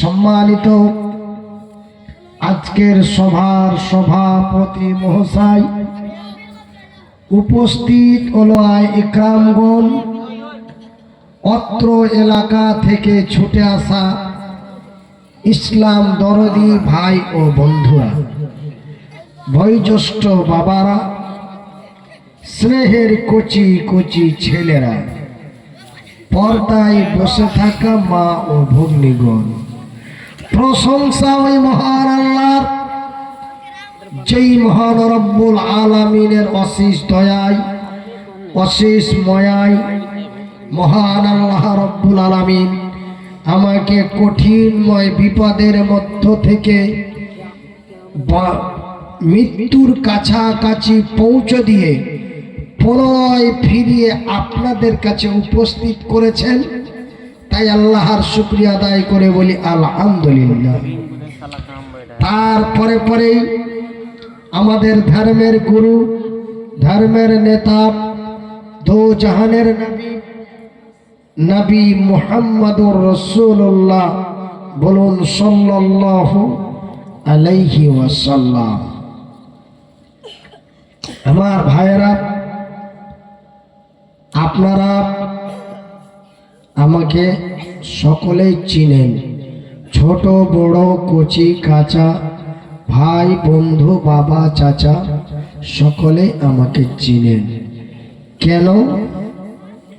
সম্মানিত আজকের সভার সভাপতি মহাশয় উপস্থিত ওলায় ইকরামগণ, অত্র এলাকা থেকে ছুটে আসা ইসলাম দরদি ভাই ও বন্ধুরা, বয়োজ্যেষ্ঠ বাবারা, স্নেহের কচি কচি ছেলেরা পর্দায় বসে থাকা মা ও ভগ্নীগণ। প্রশংসা ওই মহান আল্লাহর, যেই মহান রব্বুল আলামিনের অশেষ দয়ায় অশেষ ময়ায় মহান আল্লাহ রব্বুল আলামিন আমাকে কঠিনময় বিপদের মধ্য থেকে মৃত্যুর কাছাকাছি পৌঁছে দিয়ে পুনরায় ফিরিয়ে আপনাদের কাছে উপস্থিত করেছেন। তাই আল্লাহর শুক্রিয়া আদায় করে বলি, আলহামদুলিল্লাহ। তারপরে পরেই আমাদের ধর্মের গুরু, ধর্মের নেতা দো জাহানের নবী নবী মুহাম্মদুর রসুল্লাহ বলুন, সাল্লাল্লাহু আলাইহি ওয়াসাল্লাম। আমার ভাইয়েরা আপনারা আমাকে সকলেই চিনেন। ছোট, বড়, কচি, কাঁচা, ভাই, বন্ধু, বাবা, চাচা, সকলে আমাকে চিনেন। কেন?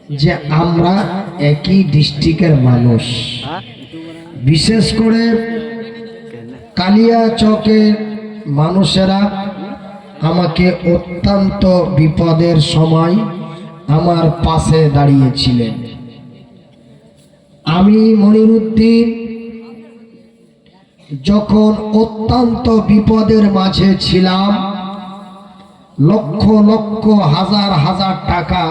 যে আমরা একই ডিস্ট্রিক্টের মানুষ। বিশেষ করে কালিয়া চকের মানুষেরা আমাকে অত্যন্ত বিপদের সময় আমার পাশে দাঁড়িয়েছিলেন। আমি মনিরুদ্দিন, যখন অত্যন্ত বিপদের মাঝে ছিলাম, লক্ষ লক্ষ হাজার হাজার টাকা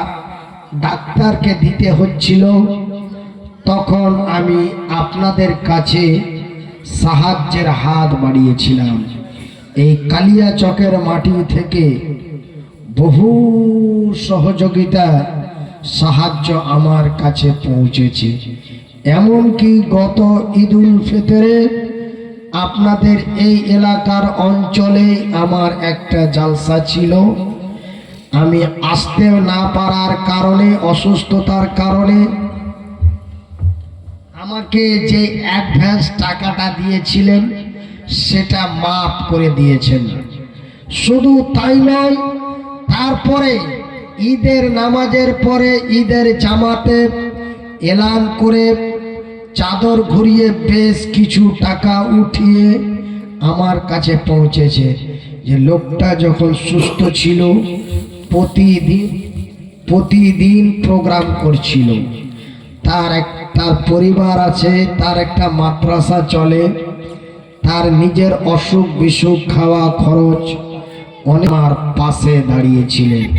ডাক্তারকে দিতে হচ্ছিল, তখন আমি আপনাদের কাছে সাহায্যের হাত বাড়িয়েছিলাম। এই কালিয়া চকের মাটি থেকে বহু সহযোগিতা, সাহায্য আমার কাছে পৌঁছেছে। এমনকি গত ঈদুল ফিতরে আপনাদের এই এলাকার অঞ্চলে আমার একটা জালসা ছিল। আমি আসতে না পারার কারণে, অসুস্থতার কারণে আমাকে যে অ্যাডভান্স টাকাটা দিয়েছিলেন, সেটা মাফ করে দিয়েছেন। শুধু তাই নয় তারপরে ঈদের নামাজের পরে ঈদের জামাতে এলান করে চাদর ঘুরিয়ে বেশ কিছু টাকা উঠিয়ে আমার কাছে পৌঁছেছে যে লোকটা যখন সুস্থ ছিল, প্রতিদিন প্রতিদিন প্রোগ্রাম করছিল। তার এক, তার পরিবার আছে, তার একটা মাদ্রাসা চলে, তার নিজের অসুখ বিসুখ খাওয়া খরচ অনেক পাশে দাঁড়িয়েছিলেন।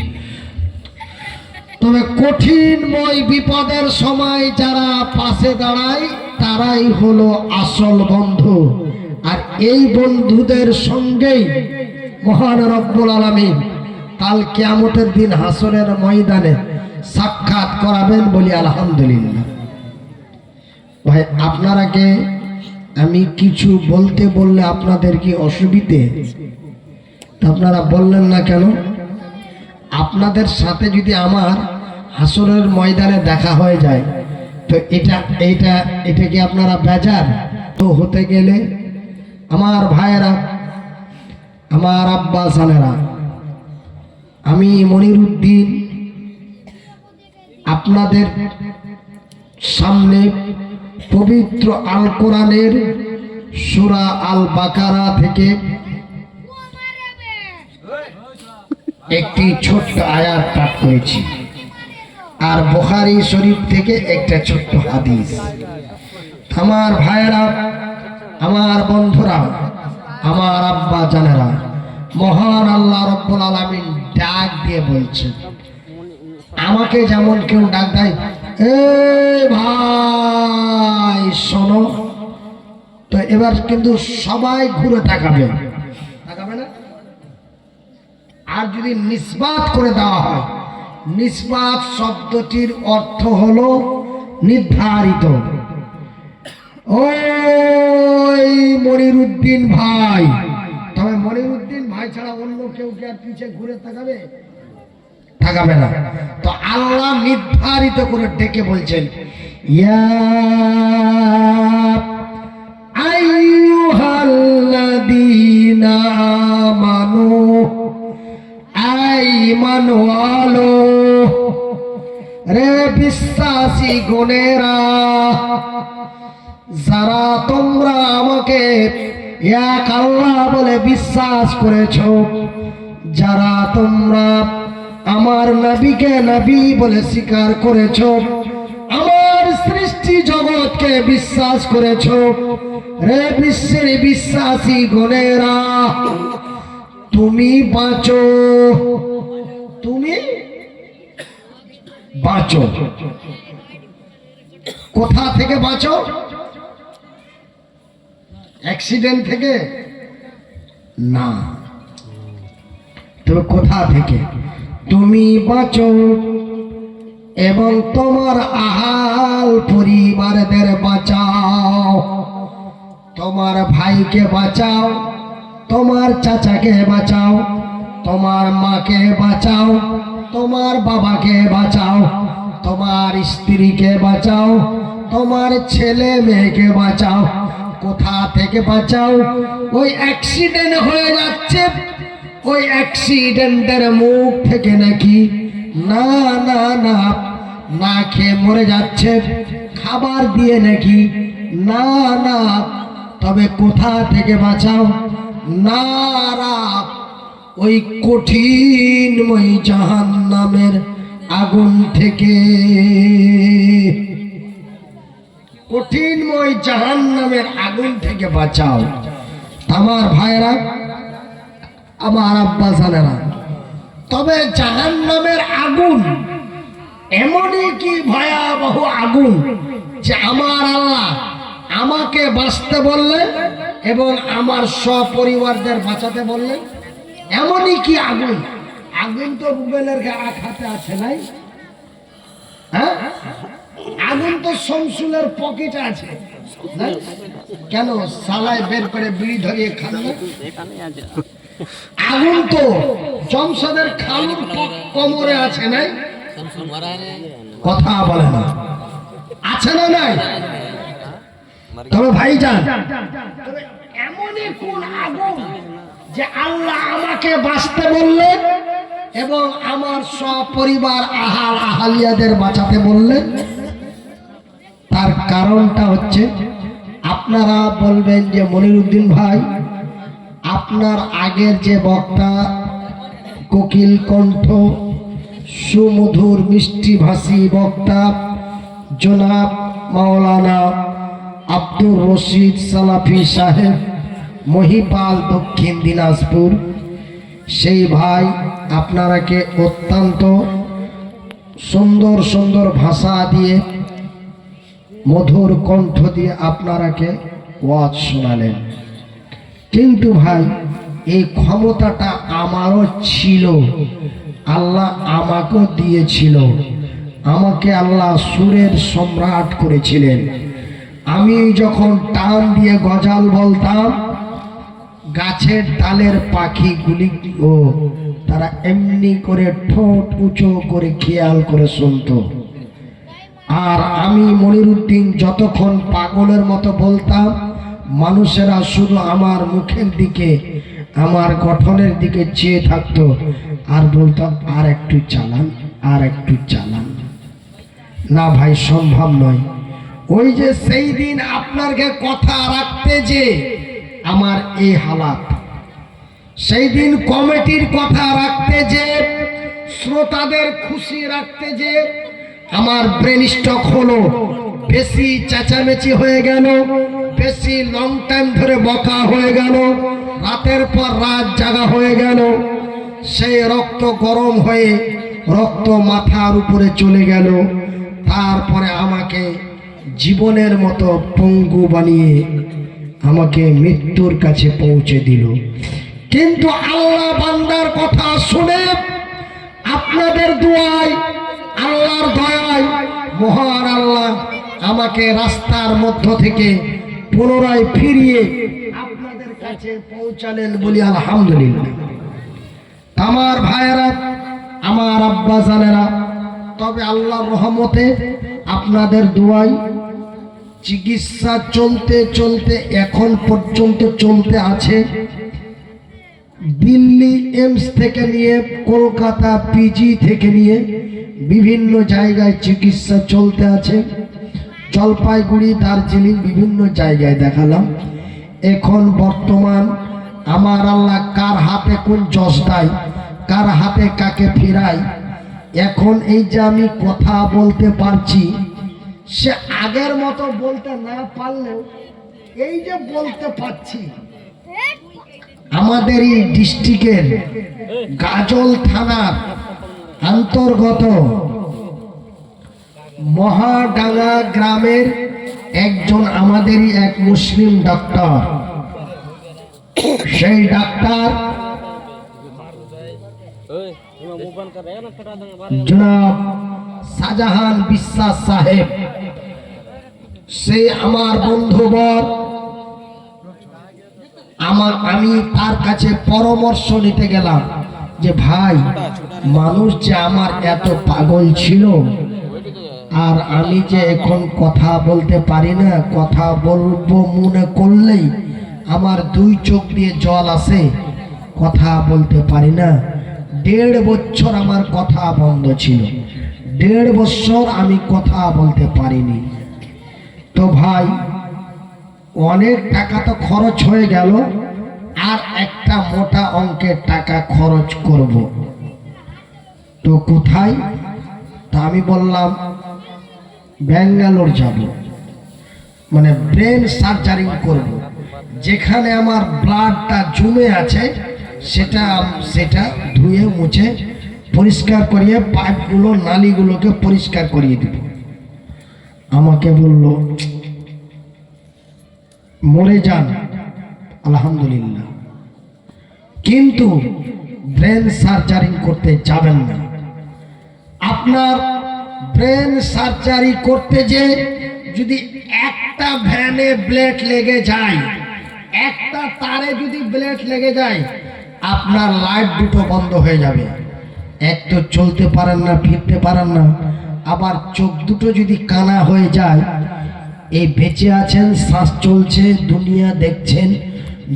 তবে কঠিনময় বিপদের সময় যারা পাশে দাঁড়ায়, তারাই হলো আসল বন্ধু। আর এই বন্ধুদের সঙ্গেই মহান রব্বুল আলমিন কাল কেয়ামতের দিন হাসনের ময়দানে সাক্ষাৎ করাবেন বলি আলহামদুলিল্লাহ। ভাই আপনারাকে আমি কিছু বলতে বললে আপনাদের কি অসুবিধে? আপনারা বললেন না কেন? আপনাদের সাথে যদি আমার হাসরের ময়দানে দেখা হয়ে যায়, তো এটা, এইটা, এটা কি আপনারা বেজার? তো হতে গেলে আমার ভাইয়েরা, আমার আব্বা সানেরা আমি মনিরুদ্দিন, আপনাদের সামনে পবিত্র আল কোরআনের সুরা আল বাকারা থেকে একটি ছোট্ট আয়াত পাঠ করেছি। আর বুখারী শরীফ থেকে একটা ছোট্ট হাদিস। আমার ভাইয়েরা, আমার বন্ধুরা, আমার আব্বা জানেরা, মহান আল্লাহ রব্বুল আলামিন ডাক দিয়ে বলছেন, আমাকে যেমন কেউ ডাক দেয়, এ ভাই, শোনো। তো এবার কিন্তু সবাই ঘুরে তাকাবে। আর যদি নিসবাত করে দেওয়া হয়, নিসবাত শব্দটির অর্থ হলো নির্ধারিত। ওই মনিরুদ্দিন ভাই, তবে মনিরুদ্দিন ভাই ছাড়া অন্য কেউ কি আর পিছে ঘুরে তাকাবে? থাকাবে না। তো আল্লাহ নির্ধারিত করে ডেকে বলছেন, ইয়া গুণেরা, যারা তোমরা আমাকে এক আল্লাহ বলে বিশ্বাস করেছ, যারা তোমরা আমার নবীকে নবী বলে স্বীকার করেছ, আমার সৃষ্টি জগৎকে বিশ্বাস করেছ, রে বিশ্বের বিশ্বাসী গণেরা, তুমি বাঁচো। তুমি বাঁচো। কোথা থেকে বাঁচো? অ্যাক্সিডেন্ট থেকে? না। তবে কোথা থেকে? তুমি বাঁচো এবং তোমার আহাল পরিবারদের বাঁচাও। তোমার ভাইকে বাঁচাও, তোমার চাচাকে বাঁচাও, তোমার মাকে বাঁচাও, তোমার বাবাকে বাঁচাও তোমার স্ত্রীকে বাঁচাও, তোমার ছেলে মেয়েকে বাঁচাও। কোথা থেকে বাঁচাও? ওই অ্যাক্সিডেন্ট হয়ে যাচ্ছে। ওই অ্যাক্সিডেন্টের মুখ থেকে নাকি। না না না না খেয়ে মরে যাচ্ছে। খাবার দিয়ে নাকি। না না, তবে কোথা থেকে বাঁচাও? নারা ওই কঠিনময় জাহান নামের আগুন থেকে। কঠিনময় জাহান নামের আগুন থেকে বাঁচাও। আমার ভাইরা আমার আব্বা জানেরা, তবে জাহান নামের আগুন এমনই কি ভয়াবহ আগুন যে আমার আল্লাহ আমাকে বাঁচতে বললেন এবং আমার সপরিবারদের বাঁচাতে বললেন এমনই কি আগুন? আগুন তো রুবেলের খাতে আছে নাই? হ্যাঁ? আগুন তো শমসুলের পকেটে আছে। কেন? সালায় বের করে বিড়ি ধরিয়ে খান আগুন তো জমশদের খালুর কোমরে আছে নাই? কথা বলে না। আছে না নাই? তবে ভাইজান তবে এমনই কোন আগুন যে আল্লাহ আমাকে বাঁচতে বললেন এবং আমার সপরিবার আহাল আহালিয়াদের বাঁচাতে বললেন তার কারণটা হচ্ছে, আপনারা বলবেন যে মনিরুদ্দিন ভাই, আপনার আগের যে বক্তা, কোকিল কণ্ঠ, সুমধুর মিষ্টিভাষী বক্তা, জনাব মাওলানা আব্দুর রশিদ সালাফি সাহেব, মহিপাল দক্ষিণ দিনাজপুর সেই ভাই আপনারাকে অত্যন্ত সুন্দর সুন্দর ভাষা দিয়ে মধুর কণ্ঠ দিয়ে আপনারাকে ওয়াজ শোনালেন। কিন্তু ভাই, এই ক্ষমতাটা আমারও ছিল। আল্লাহ আমাকেও দিয়েছিল। আমাকে আল্লাহ সুরের সম্রাট করেছিলেন। আমি যখন টান দিয়ে গজাল বলতাম গাছের ডালের ও তারা এমনি করে ঠোঁট উঁচু করে খেয়াল করে শুনত। আর আমি মনিরুদ্দিন যতক্ষণ পাগলের মতো বলতাম, মানুষেরা শুধু আমার মুখের দিকে, আমার গঠনের দিকে চেয়ে থাকতো আর বলতো আর একটু চালান, আর একটু চালান। না ভাই, সম্ভব নয়। ওই যে সেই দিন আপনাকে কথা রাখতে যে আমার এই হালাত। সেই দিন কমিটির কথা রাখতে যে, শ্রোতাদের খুশি রাখতে যে, আমার ব্রেন স্টক হলো, বেশি চেঁচামেচি হয়ে গেল, বেশি লং টাইম ধরে বকা হয়ে গেল, রাতের পর রাত জাগা হয়ে গেল, সেই রক্ত গরম হয়ে রক্ত মাথার উপরে চলে গেল, তারপরে আমাকে জীবনের মতো পঙ্গু বানিয়ে আমাকে মৃত্যুর কাছে পৌঁছে দিল। কিন্তু আল্লাহ বান্দার কথা শুনে আপনাদের দোয়ায়, আল্লাহর দয়ায় মহান আল্লাহ আমাকে রাস্তার মধ্য থেকে পুনরায় ফিরিয়ে আপনাদের কাছে পৌঁছালেন বলি আলহামদুলিল্লাহ। আমার ভাইয়েরা, আমার আব্বা জানেরা, তবে আল্লাহ রহমতে আপনাদের দোয়াই চিকিৎসা চলতে চলতে এখন পর্যন্ত চলতে আছে। দিল্লি এমস থেকে নিয়ে কলকাতা পিজি থেকে নিয়ে বিভিন্ন জায়গায় চিকিৎসা চলতে আছে। জলপাইগুড়ি, দার্জিলিং বিভিন্ন জায়গায় দেখালাম। এখন বর্তমান আমার আল্লাহ কার হাতে কোন যশ দেয়, কার হাতে কাকে ফেরাই এখন এই যে আমি কথা বলতে পারছি সে আগের মতো বলতে না পারলেও এই যে বলতে পারছি আমাদের এই ডিস্ট্রিক্টের গাজল থানার অন্তর্গত মহাডাঙ্গা গ্রামের একজন আমাদেরই এক মুসলিম ডাক্তার। সেই ডাক্তার জনাব শাহজাহান বিশ্বাস সাহেব। সে আমার বন্ধুবর আমার, আমি তার কাছে পরামর্শ নিতে গেলাম যে, ভাই, মানুষ যে আমার এত পাগল ছিল আর আমি যে এখন কথা বলতে পারি না, কথা বলব মনে করলেই আমার দুই চোখ দিয়ে জল আসে, কথা বলতে পারি না। দেড় বছর আমার কথা বন্ধ ছিল। দেড় বছর আমি কথা বলতে পারিনি। তো ভাই, অনেক টাকা তো খরচ হয়ে গেল, আর একটা মোটা অঙ্কের টাকা খরচ করব। তো কোথায়? তা আমি বললাম, ব্যাঙ্গালোর যাব। মানে ব্রেন সার্জারিং করব। যেখানে আমার ব্লাডটা জমে আছে, সেটা সেটা ধুয়ে মুছে পরিষ্কার করিয়ে পাইপগুলো, নালিগুলোকে পরিষ্কার করিয়ে দেব। আমাকে বলল, মরে যান। আলহামদুলিল্লাহ। কিন্তু ব্রেন সার্জারি করতে যাবেন না। আপনার ব্রেন সার্জারি করতে যে যদি একটা ভ্যানে ব্লেড লেগে যায়, একটা তারে যদি ব্লেড লেগে যায়, আপনার লাইট দুটো বন্ধ হয়ে যাবে। এক তো চলতে পারেন না, ফিরতে পারেন না। আবার চোখ দুটো যদি কানা হয়ে যায়, এই বেঁচে আছেন, শ্বাস চলছে, দুনিয়া দেখছেন,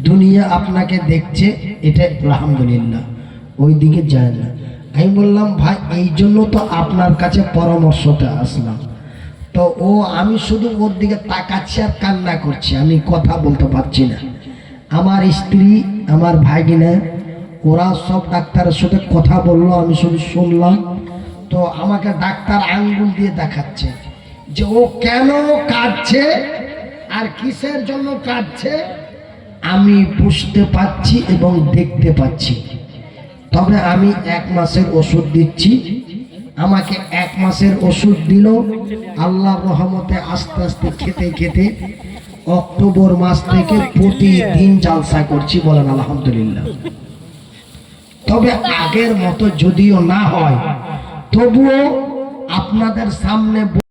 দুনিয়া আপনাকে দেখছে, এটা আলহামদুলিল্লাহ, ওই দিকে যায় না। আমি বললাম, ভাই, এই জন্য তো আপনার কাছে পরামর্শতে আসলাম। তো ও, আমি শুধু ওর দিকে তাকাচ্ছি আর কান্না করছি, আমি কথা বলতে পারছি না। আমার স্ত্রী, আমার ভাগিনা ওরা সব ডাক্তারের সাথে কথা বলল, আমি শুধু শুনলাম। তো আমাকে ডাক্তার আঙ্গুল দিয়ে দেখাচ্ছে যে ও কেন কাঁদছে আর কিসের জন্য কাঁদছে আমি বুঝতে পাচ্ছি এবং দেখতে পাচ্ছি। তবে আমি এক মাসের ওষুধ দিচ্ছি। আমাকে এক মাসের ওষুধ দিল। আল্লাহ রহমতে আস্তে আস্তে খেতে খেতে অক্টোবর মাস থেকে প্রতিদিন জালসা করছি বলেন আলহামদুলিল্লাহ। তবে আগের মতো যদিও না হয় তবুও আপনাদের সামনে